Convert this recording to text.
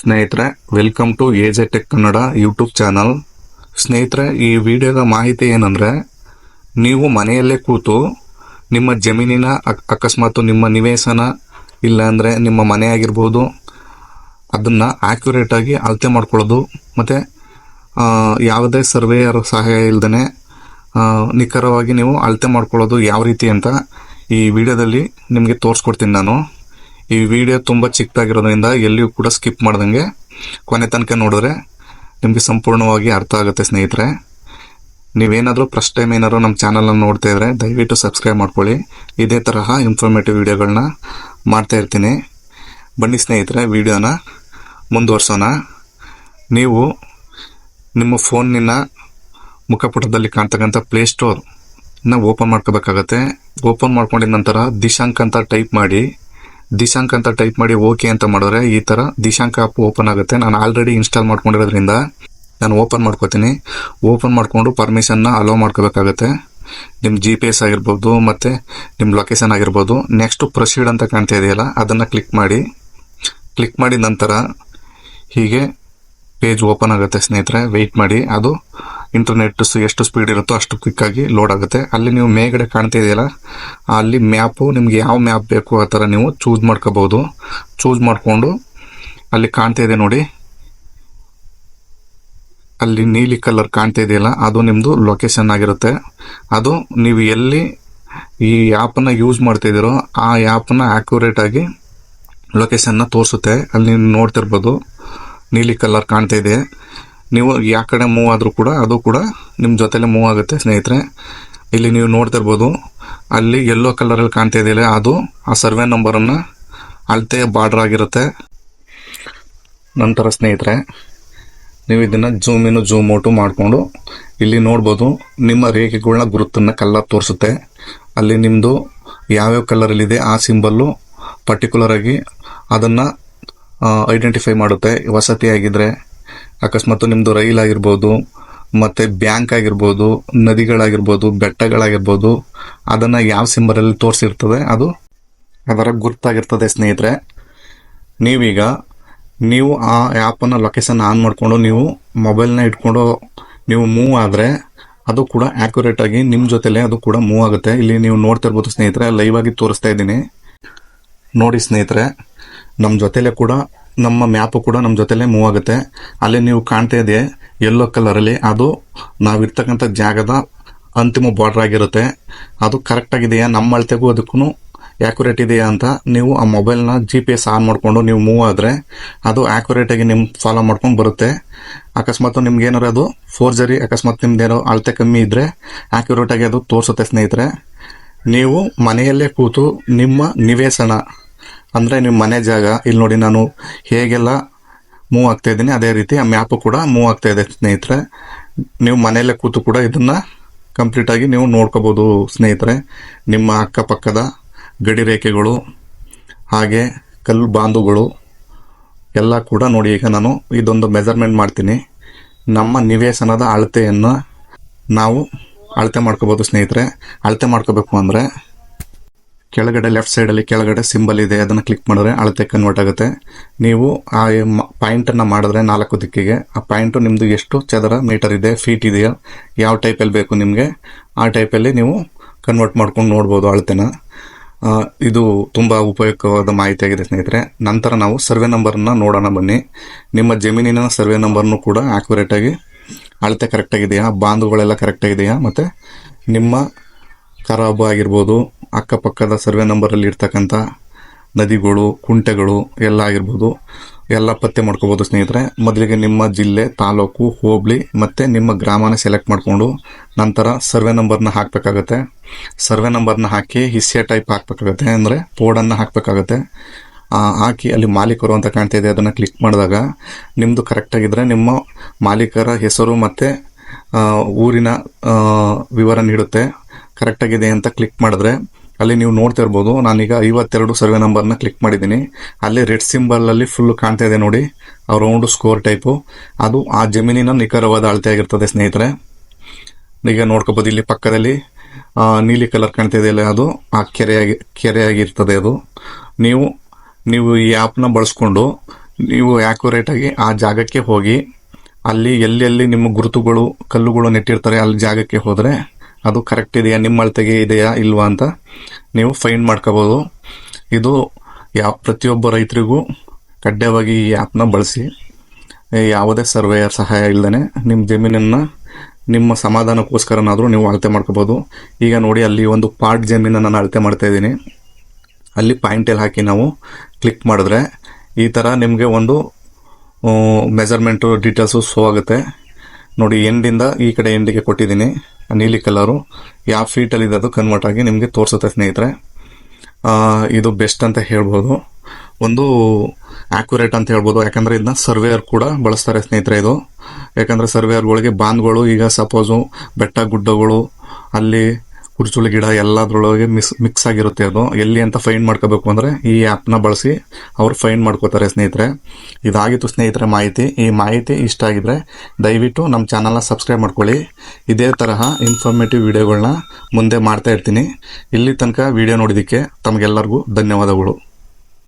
ಸ್ನೇಹಿತರೆ welcome to AJ tech Kannada YouTube channel ಸ್ನೇಹಿತರೆ, ಈ ವಿಡಿಯೋದ ಮಾಹಿತಿ ಏನಂದ್ರೆ, ನೀವು ಮನೆಯಲ್ಲೇ ಕೂತು ನಿಮ್ಮ ಜಮೀನಿನ ಅಕ್- ಅಕಸ್ಮಾತ್ ನಿಮ್ಮ ನಿವೇಶನ ಇಲ್ಲಾಂದರೆ ನಿಮ್ಮ ಮನೆ ಆಗಿರ್ಬೋದು, ಅದನ್ನ ಆಕ್ಯುರೇಟ್ ಆಗಿ ಅಳತೆ ಮಾಡ್ಕೊಳ್ಳೋದು, ಮತ್ತೆ ಯಾವುದೇ ಸರ್ವೇಯರ್ ಸಹಾಯ ಇಲ್ದೇ ನಿಖರವಾಗಿ ನೀವು ಅಳತೆ ಮಾಡ್ಕೊಳ್ಳೋದು ಯಾವ ರೀತಿ ಅಂತ ಈ ವಿಡಿಯೋದಲ್ಲಿ ನಿಮಗೆ ತೋರಿಸ್ಕೊಡ್ತೀನಿ ನಾನು. ಈ ವಿಡಿಯೋ ತುಂಬ ಚಿಕ್ಕದಾಗಿರೋದ್ರಿಂದ ಎಲ್ಲಿಯೂ ಕೂಡ ಸ್ಕಿಪ್ ಮಾಡ್ದಂಗೆ ಕೊನೆ ತನಕ ನೋಡಿದ್ರೆ ನಿಮಗೆ ಸಂಪೂರ್ಣವಾಗಿ ಅರ್ಥ ಆಗುತ್ತೆ ಸ್ನೇಹಿತರೆ. ನೀವೇನಾದರೂ ಫಸ್ಟ್ ಟೈಮ್ ಏನಾದರೂ ನಮ್ಮ ಚಾನಲನ್ನು ನೋಡ್ತಾ ಇದ್ರೆ ದಯವಿಟ್ಟು ಸಬ್ಸ್ಕ್ರೈಬ್ ಮಾಡ್ಕೊಳ್ಳಿ. ಇದೇ ತರಹ ಇನ್ಫಾರ್ಮೇಟಿವ್ ವಿಡಿಯೋಗಳನ್ನ ಮಾಡ್ತಾ ಇರ್ತೀನಿ. ಬನ್ನಿ ಸ್ನೇಹಿತರೆ ವಿಡಿಯೋನ ಮುಂದುವರ್ಸೋಣ. ನೀವು ನಿಮ್ಮ ಫೋನಿನ ಮುಖಪುಟದಲ್ಲಿ ಕಾಣ್ತಕ್ಕಂಥ ಪ್ಲೇಸ್ಟೋರ್ನ ಓಪನ್ ಮಾಡ್ಕೋಬೇಕಾಗತ್ತೆ. ಓಪನ್ ಮಾಡ್ಕೊಂಡಿದ ನಂತರ ದಿಶಾಂಕ್ ಅಂತ ಟೈಪ್ ಮಾಡಿ ದಿಶಾಂಕ್ ಅಂತ ಟೈಪ್ ಮಾಡಿ ಓಕೆ ಅಂತ ಮಾಡಿದ್ರೆ ಈ ತರ ದಿಶಾಂಕ್ ಆಪ್ ಓಪನ್ ಆಗುತ್ತೆ. ನಾನು ಆಲ್ರೆಡಿ ಇನ್ಸ್ಟಾಲ್ ಮಾಡ್ಕೊಂಡಿರೋದ್ರಿಂದ ನಾನು ಓಪನ್ ಮಾಡ್ಕೋತೀನಿ. ಓಪನ್ ಮಾಡಿಕೊಂಡು ಪರ್ಮಿಷನ್ನ ಅಲೋ ಮಾಡ್ಕೋಬೇಕಾಗತ್ತೆ. ನಿಮ್ಮ ಜಿ ಪಿ ಎಸ್ ಆಗಿರ್ಬೋದು ಮತ್ತು ನಿಮ್ಮ ಲೊಕೇಶನ್ ಆಗಿರ್ಬೋದು. ನೆಕ್ಸ್ಟ್ ಪ್ರೊಸೀಡ್ ಅಂತ ಕಾಣ್ತಾ ಇದೆಯಲ್ಲ, ಅದನ್ನು ಕ್ಲಿಕ್ ಮಾಡಿ. ಕ್ಲಿಕ್ ಮಾಡಿದ ನಂತರ ಹೀಗೆ ಪೇಜ್ ಓಪನ್ ಆಗುತ್ತೆ ಸ್ನೇಹಿತರೆ ವೆಯ್ಟ್ ಮಾಡಿ. ಅದು ಇಂಟರ್ನೆಟ್ ಎಷ್ಟು ಸ್ಪೀಡ್ ಇರುತ್ತೋ ಅಷ್ಟು ಕ್ವಿಕ್ ಆಗಿ ಲೋಡ್ ಆಗುತ್ತೆ. ಅಲ್ಲಿ ನೀವು ಮೇಗಡೆ ಕಾಣ್ತಾ ಇದೆಯಲ್ಲ, ಅಲ್ಲಿ ಮ್ಯಾಪು ನಿಮ್ಗೆ ಯಾವ ಮ್ಯಾಪ್ ಬೇಕು ಆ ಥರ ನೀವು ಚೂಸ್ ಮಾಡ್ಕೋಬಹುದು. ಚೂಸ್ ಮಾಡಿಕೊಂಡು ಅಲ್ಲಿ ಕಾಣ್ತಾ ಇದೆ ನೋಡಿ. ಅಲ್ಲಿ ನೀಲಿ ಕಲರ್ ಕಾಣ್ತಾ ಇದೆಯಲ್ಲ, ಅದು ನಿಮ್ಮದು ಲೊಕೇಶನ್ ಆಗಿರುತ್ತೆ. ಅದು ನೀವು ಎಲ್ಲಿ ಈ ಆ್ಯಪನ್ನು ಯೂಸ್ ಮಾಡ್ತಿದ್ದೀರೋ ಆ ಆ್ಯಪನ್ನು ಆಕ್ಯುರೇಟ್ ಆಗಿ ಲೊಕೇಶನ್ನ ತೋರಿಸುತ್ತೆ. ಅಲ್ಲಿ ನೀವು ನೋಡ್ತಿರ್ಬೋದು. ನೀಲಿ ಕಲರ್ ಕಾಣ್ತಾ ಇದೆ. ನೀವು ಯಾವ ಕಡೆ ಮೂವ್ ಆದರೂ ಕೂಡ ಅದು ಕೂಡ ನಿಮ್ಮ ಜೊತೆಲೇ ಮೂವ್ ಆಗುತ್ತೆ ಸ್ನೇಹಿತರೆ. ಇಲ್ಲಿ ನೀವು ನೋಡ್ತಿರ್ಬೋದು ಅಲ್ಲಿ ಯೆಲ್ಲೋ ಕಲರಲ್ಲಿ ಕಾಣ್ತಾ ಇದೆಯಲ್ಲ ಅದು ಆ ಸರ್ವೆ ನಂಬರನ್ನು ಅಳತೆ ಬಾರ್ಡರ್ ಆಗಿರುತ್ತೆ. ನಂತರ ಸ್ನೇಹಿತರೆ, ನೀವು ಇದನ್ನು ಜೂಮ್ ಇನ್ನು ಜೂಮ್ ಔಟು ಮಾಡಿಕೊಂಡು ಇಲ್ಲಿ ನೋಡ್ಬೋದು, ನಿಮ್ಮ ರೇಖೆಗಳನ್ನ ಗುರುತನ್ನು ಕಲರ್ ತೋರಿಸುತ್ತೆ. ಅಲ್ಲಿ ನಿಮ್ಮದು ಯಾವ್ಯಾವ ಕಲರಲ್ಲಿದೆ ಆ ಸಿಂಬಲ್ಲು ಪರ್ಟಿಕ್ಯುಲರಾಗಿ ಅದನ್ನು ಐಡೆಂಟಿಫೈ ಮಾಡುತ್ತೆ. ವಸತಿ ಆಗಿದ್ರೆ ಅಕಸ್ಮಾತ್ ನಿಮ್ಮದು ರೈಲ್ ಆಗಿರ್ಬೋದು, ಮತ್ತು ಬ್ಯಾಂಕ್ ಆಗಿರ್ಬೋದು, ನದಿಗಳಾಗಿರ್ಬೋದು, ಬೆಟ್ಟಗಳಾಗಿರ್ಬೋದು, ಅದನ್ನು ಯಾವ ಸಿಂಬಲಲ್ಲಿ ತೋರಿಸಿರ್ತದೆ ಅದು ಅದರ ಗುರ್ತಾಗಿರ್ತದೆ ಸ್ನೇಹಿತರೆ. ನೀವೀಗ ನೀವು ಆ ಆ್ಯಪನ್ನು ಲೊಕೇಶನ್ ಆನ್ ಮಾಡಿಕೊಂಡು ನೀವು ಮೊಬೈಲ್ನ ಇಟ್ಕೊಂಡು ನೀವು ಮೂವ್ ಆದರೆ ಅದು ಕೂಡ ಆಕ್ಯುರೇಟ್ ಆಗಿ ನಿಮ್ಮ ಜೊತೆಲೆ ಅದು ಕೂಡ ಮೂವ್ ಆಗುತ್ತೆ. ಇಲ್ಲಿ ನೀವು ನೋಡ್ತಿರ್ಬೋದು ಸ್ನೇಹಿತರೆ ಲೈವ್ ಆಗಿ ತೋರಿಸ್ತಾ ಇದ್ದೀನಿ. ನೋಡಿ ಸ್ನೇಹಿತರೆ. ನಮ್ಮ ಜೊತೆಲೆ ಕೂಡ, ನಮ್ಮ ಮ್ಯಾಪು ಕೂಡ ನಮ್ಮ ಜೊತೆಲೆ ಮೂವ್ ಆಗುತ್ತೆ. ಅಲ್ಲಿ ನೀವು ಕಾಣ್ತಾ ಇದೆ ಯೆಲ್ಲೋ ಕಲರಲ್ಲಿ ಅದು ನಾವಿರ್ತಕ್ಕಂಥ ಜಾಗದ ಅಂತಿಮ ಬಾರ್ಡರ್ ಆಗಿರುತ್ತೆ. ಅದು ಕರೆಕ್ಟಾಗಿದೆಯಾ ನಮ್ಮ ಅಳತೆಗೂ ಅದಕ್ಕೂ ಆ್ಯಕ್ಯುರೇಟ್ ಇದೆಯಾ ಅಂತ ನೀವು ಆ ಮೊಬೈಲ್ನ ಜಿ ಪಿ ಎಸ್ ಆನ್ ಮಾಡಿಕೊಂಡು ನೀವು ಮೂವ್ ಆದರೆ ಅದು ಆ್ಯಕ್ಯುರೇಟಾಗಿ ಆಗಿ ನಿಮ್ ಫಾಲೋ ಮಾಡ್ಕೊಂಡು ಬರುತ್ತೆ. ಅಕಸ್ಮಾತ್ ನಿಮ್ಗೆ ಏನಾರು ಅದು ಫೋರ್ಜರಿ ಅಕಸ್ಮಾತ್ ನಿಮ್ದೇನೋ ಅಳತೆ ಕಮ್ಮಿ ಇದ್ರೆ ಆಕ್ಯುರೇಟ್ ಆಗಿ ಅದು ತೋರಿಸುತ್ತೆ ಸ್ನೇಹಿತರೆ. ನೀವು ಮನೆಯಲ್ಲೇ ಕೂತು ನಿಮ್ಮ ನಿವೇಶನ ಅಂದರೆ ನಿಮ್ಮ ಮನೆ ಜಾಗ. ಇಲ್ಲಿ ನೋಡಿ ನಾನು ಹೇಗೆಲ್ಲ ಮೂವ್ ಆಗ್ತಾ ಇದ್ದೀನಿ, ಅದೇ ರೀತಿ ಆ ಮ್ಯಾಪು ಕೂಡ ಮೂವ್ ಆಗ್ತಾ ಇದೆ ಸ್ನೇಹಿತರೆ. ನೀವು ಮನೆಯಲ್ಲೇ ಕೂತು ಕೂಡ ಇದನ್ನ ಕಂಪ್ಲೀಟ್ ಆಗಿ ನೀವು ನೋಡ್ಕೋಬೋದು ಸ್ನೇಹಿತರೆ. ನಿಮ್ಮ ಅಕ್ಕಪಕ್ಕದ ಗಡಿ ರೇಖೆಗಳು, ಹಾಗೆ ಕಲ್ಲು ಬಾಂಧುಗಳು ಎಲ್ಲ ಕೂಡ ನೋಡಿ ಈಗ ನಾನು ಇದೊಂದು ಮೆಜರ್ಮೆಂಟ್ ಮಾಡ್ತೀನಿ. ನಮ್ಮ ನಿವೇಶನದ ಅಳತೆಯನ್ನು ನಾವು ಅಳತೆ ಮಾಡ್ಕೋಬಹುದು ಸ್ನೇಹಿತರೆ. ಅಳತೆ ಮಾಡ್ಕೋಬೇಕು ಅಂದರೆ ಕೆಳಗಡೆ ಲೆಫ್ಟ್ ಸೈಡಲ್ಲಿ ಕೆಳಗಡೆ ಸಿಂಬಲ್ ಇದೆ, ಅದನ್ನು ಕ್ಲಿಕ್ ಮಾಡಿದ್ರೆ ಅಳತೆ ಕನ್ವರ್ಟ್ ಆಗುತ್ತೆ. ನೀವು ಆ ಪಾಯಿಂಟನ್ನು ಮಾಡಿದ್ರೆ ನಾಲ್ಕು ದಿಕ್ಕಿಗೆ. ಆ ಪಾಯಿಂಟು ನಿಮ್ಮದು ಎಷ್ಟು ಚದರ ಮೀಟರ್ ಇದೆ ಫೀಟ್ ಇದೆಯಾ, ಯಾವ ಟೈಪಲ್ಲಿ ಬೇಕು ನಿಮಗೆ, ಆ ಟೈಪಲ್ಲಿ ನೀವು ಕನ್ವರ್ಟ್ ಮಾಡ್ಕೊಂಡು ನೋಡ್ಬೋದು ಅಳತೆನ. ಇದು ತುಂಬ ಉಪಯುಕ್ತವಾದ ಮಾಹಿತಿಯಾಗಿದೆ ಸ್ನೇಹಿತರೆ. ನಂತರ ನಾವು ಸರ್ವೆ ನಂಬರನ್ನು ನೋಡೋಣ ಬನ್ನಿ. ನಿಮ್ಮ ಜಮೀನಿನ ಸರ್ವೆ ನಂಬರ್ನು ಕೂಡ ಆಕ್ಯುರೇಟ್ ಆಗಿ ಅಳತೆ ಕರೆಕ್ಟಾಗಿದೆಯಾ ಬಾಂಧುಗಳೆಲ್ಲ ಕರೆಕ್ಟಾಗಿದೆಯಾ ಮತ್ತೆ ನಿಮ್ಮ ಖರಾಬು ಆಗಿರ್ಬೋದು ಅಕ್ಕಪಕ್ಕದ ಸರ್ವೆ ನಂಬರಲ್ಲಿ ಇರ್ತಕ್ಕಂಥ ನದಿಗಳು, ಕುಂಟೆಗಳು ಎಲ್ಲ ಆಗಿರ್ಬೋದು, ಎಲ್ಲ ಪತ್ತೆ ಮಾಡ್ಕೋಬೋದು ಸ್ನೇಹಿತರೆ. ಮೊದಲಿಗೆ ನಿಮ್ಮ ಜಿಲ್ಲೆ, ತಾಲೂಕು, ಹೋಬಳಿ ಮತ್ತೆ ನಿಮ್ಮ ಗ್ರಾಮನ ಸೆಲೆಕ್ಟ್ ಮಾಡಿಕೊಂಡು ನಂತರ ಸರ್ವೆ ನಂಬರ್ನ ಹಾಕಬೇಕಾಗತ್ತೆ. ಸರ್ವೆ ನಂಬರ್ನ ಹಾಕಿ ಹಿಸ್ಸೆ ಟೈಪ್ ಹಾಕಬೇಕಾಗತ್ತೆ, ಅಂದರೆ ಪೋಡನ್ನು ಹಾಕಬೇಕಾಗತ್ತೆ. ಹಾಕಿ ಅಲ್ಲಿ ಮಾಲೀಕರು ಅಂತ ಕಾಣ್ತಾ ಇದೆ, ಅದನ್ನು ಕ್ಲಿಕ್ ಮಾಡಿದಾಗ ನಿಮ್ಮದು ಕರೆಕ್ಟಾಗಿದ್ದರೆ ನಿಮ್ಮ ಮಾಲೀಕರ ಹೆಸರು ಮತ್ತು ಊರಿನ ವಿವರ ನೀಡುತ್ತೆ. ಕರೆಕ್ಟಾಗಿದೆ ಅಂತ ಕ್ಲಿಕ್ ಮಾಡಿದ್ರೆ ಅಲ್ಲಿ ನೀವು ನೋಡ್ತಾ ಇರ್ಬೋದು, ನಾನೀಗ ಐವತ್ತೆರಡು ಸರ್ವೆ ನಂಬರ್ನ ಕ್ಲಿಕ್ ಮಾಡಿದ್ದೀನಿ. ಅಲ್ಲಿ ರೆಡ್ ಸಿಂಬಲ್ ಅಲ್ಲಿ ಫುಲ್ ಕಾಣ್ತಾ ಇದೆ ನೋಡಿ ರೌಂಡ್ ಸ್ಕೋರ್ ಟೈಪು ಅದು ಆ ಜಮೀನಿನ ನಿಖರವಾದ ಅಳತೆ ಆಗಿರ್ತದೆ ಸ್ನೇಹಿತರೆ. ಈಗ ನೋಡ್ಕೋಬೋದು ಇಲ್ಲಿ ಪಕ್ಕದಲ್ಲಿ ನೀಲಿ ಕಲರ್ ಕಾಣ್ತಾ ಇದೆಯಲ್ಲ ಅದು, ಆ ಕೆರೆಯಾಗಿ, ಕೆರೆಯಾಗಿರ್ತದೆ ಅದು. ನೀವು ನೀವು ಈ ಆ್ಯಪ್ನ ಬಳಸ್ಕೊಂಡು, ನೀವು ಆ್ಯಕ್ಯುರೇಟಾಗಿ ಆ ಜಾಗಕ್ಕೆ ಹೋಗಿ, ಅಲ್ಲಿ ಎಲ್ಲೆಲ್ಲಿ ನಿಮ್ಮ ಗುರುತುಗಳು, ಕಲ್ಲುಗಳು ನೆಟ್ಟಿರ್ತಾರೆ, ಅಲ್ಲಿ ಜಾಗಕ್ಕೆ ಹೋದರೆ ಅದು ಕರೆಕ್ಟ್ ಇದೆಯಾ ನಿಮ್ಮ ಅಳತೆಗೆ ಇದೆಯಾ, ಇಲ್ವಾ ಅಂತ ನೀವು ಫೈಂಡ್ ಮಾಡ್ಕೋಬೋದು. ಇದು ಯಾವ, ಪ್ರತಿಯೊಬ್ಬ ರೈತರಿಗೂ ಕಡ್ಡಾಯವಾಗಿ ಈ ಆ್ಯಪ್ನ ಬಳಸಿ. ಯಾವುದೇ ಸರ್ವೇಯರ್ ಸಹಾಯ ಇಲ್ಲದೇ ನಿಮ್ಮ ಜಮೀನನ್ನು ನಿಮ್ಮ ಸಮಾಧಾನಕ್ಕೋಸ್ಕರನಾದರೂ ನೀವು ಅಳತೆ ಮಾಡ್ಕೋಬೋದು. ಈಗ ನೋಡಿ, ಅಲ್ಲಿ ಒಂದು ಪಾರ್ಟ್ ಜಮೀನನ್ನು ನಾನು ಅಳತೆ ಮಾಡ್ತಾ ಇದ್ದೀನಿ. ಅಲ್ಲಿ ಪಾಯಿಂಟಲ್ಲಿ ಹಾಕಿ ನಾವು ಕ್ಲಿಕ್ ಮಾಡಿದ್ರೆ ಈ ಥರ ನಿಮಗೆ ಒಂದು ಮೆಜರ್ಮೆಂಟು ಡೀಟೇಲ್ಸು ಶೋ ಆಗುತ್ತೆ. ನೋಡಿ ಎಂಡಿಂದ ಈ ಕಡೆ ಎಂಡಿಗೆ ಕೊಟ್ಟಿದ್ದೀನಿ. ನೀಲಿ ಕಲರು. ಯಾವ ಫೀಟಲ್ಲಿದೆ ಅದು ಕನ್ವರ್ಟ್ ಆಗಿ ನಿಮಗೆ ತೋರಿಸುತ್ತೆ, ಸ್ನೇಹಿತರೆ. ಇದು ಬೆಸ್ಟ್ ಅಂತ ಹೇಳ್ಬೋದು. ಒಂದು ಆಕ್ಯುರೇಟ್ ಅಂತ ಹೇಳ್ಬೋದು. ಯಾಕಂದ್ರೆ ಇದನ್ನ ಸರ್ವೇಯರ್ ಕೂಡ ಬಳಸ್ತಾರೆ, ಸ್ನೇಹಿತರೆ ಇದು. ಯಾಕಂದ್ರೆ ಸರ್ವೇಯರ್ಗಳಿಗೆ ಬಾಂಧ್ಗಳು ಈಗ ಸಪೋಸು ಬೆಟ್ಟ ಗುಡ್ಡಗಳು, ಅಲ್ಲಿ ಕುರ್ಚುಳಿ ಗಿಡ ಎಲ್ಲದ್ರೊಳಗೆ ಮಿಸ್ ಮಿಕ್ಸ್ ಆಗಿರುತ್ತೆ ಅದು. ಎಲ್ಲಿ ಅಂತ ಫೈಂಡ್ ಮಾಡ್ಕೋಬೇಕು ಅಂದರೆ ಈ ಆ್ಯಪ್ನ ಬಳಸಿ ಅವ್ರು ಫೈಂಡ್ ಮಾಡ್ಕೋತಾರೆ ಸ್ನೇಹಿತರೆ. ಇದಾಗಿತ್ತು ಸ್ನೇಹಿತರೆ ಮಾಹಿತಿ. ಈ ಮಾಹಿತಿ ಇಷ್ಟ ಆಗಿದ್ರೆ ದಯವಿಟ್ಟು ನಮ್ಮ ಚಾನಲ್ನ ಸಬ್ಸ್ಕ್ರೈಬ್ ಮಾಡ್ಕೊಳ್ಳಿ. ಇದೇ ತರಹ ಇನ್ಫಾರ್ಮೇಟಿವ್ ವಿಡಿಯೋಗಳನ್ನ ಮುಂದೆ ಮಾಡ್ತಾ ಇರ್ತೀನಿ. ಇಲ್ಲಿ ತನಕ ವಿಡಿಯೋ ನೋಡಿದ್ದಕ್ಕೆ ತಮಗೆಲ್ಲರಿಗೂ ಧನ್ಯವಾದಗಳು.